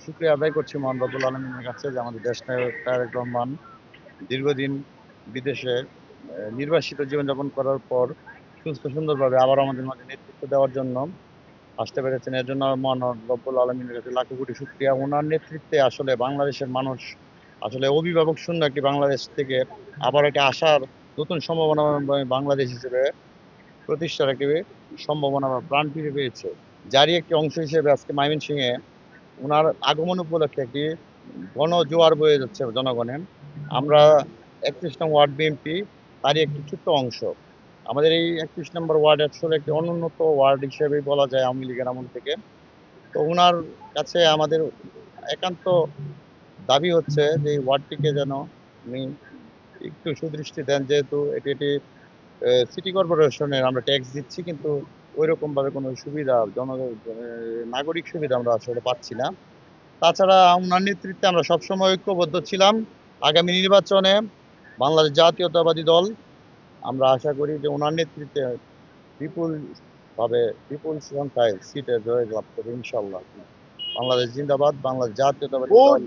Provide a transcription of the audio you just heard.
শুক্রিয়া আদায় করছি মোহান রব্বুল আলমিনের কাছে যে আমাদের দেশ নায়ক তারেক রহমান দীর্ঘদিন বিদেশে নির্বাসিত জীবনযাপন করার পর সুস্থ সুন্দরভাবে আবার আমাদের মাঝে নেতৃত্ব দেওয়ার জন্য আসতে পেরেছেন। এর জন্য মহান রব্বুল আলমিনের কাছে লাখো কোটি শুক্রিয়া। ওনার নেতৃত্বে আসলে বাংলাদেশের মানুষ আসলে অভিভাবক শূন্য একটি বাংলাদেশ থেকে আবার একটি আসার নতুন সম্ভাবনা বাংলাদেশ হিসেবে প্রতিষ্ঠার একটি সম্ভাবনা প্রাণ ফিরে পেয়েছে। যারই একটি অংশ হিসেবে আজকে ময়মনসিংহে ওনার আগমন উপলক্ষে একটি গণ জোয়ার বয়ে যাচ্ছে জনগণের। আমরা একত্রিশ নম্বর ওয়ার্ড বিএনপি তারই একটি ছোট্ট অংশ। আমাদের এই একত্রিশ নম্বর ওয়ার্ড আসলে একটি অনুন্নত ওয়ার্ড হিসেবে বলা যায় আওয়ামী লীগের আমল থেকে। তো ওনার কাছে আমাদের একান্ত দাবি হচ্ছে যে এই ওয়ার্ডটিকে যেন উনি একটু সুদৃষ্টি দেন, যেহেতু এটি এটি সিটি কর্পোরেশনের আমরা ট্যাক্স দিচ্ছি, কিন্তু ওই রকম ভাবে কোনো সুবিধা জন নাগরিক সুবিধা আমরা আসলে পাচ্ছি না। তাছাড়া ওনার নেতৃত্বে আমরা সবসময় ঐক্যবদ্ধ ছিলাম। আগামী নির্বাচনে বাংলাদেশ জাতীয়তাবাদী দল আমরা আশা করি যে ওনার নেতৃত্বে বিপুল ভাবে বিপুল সংখ্যায় সিটে জয় লাভ করবে ইনশাল্লাহ বাংলাদেশ জিন্দাবাদ বাংলাদেশ জাতীয়তাবাদী দল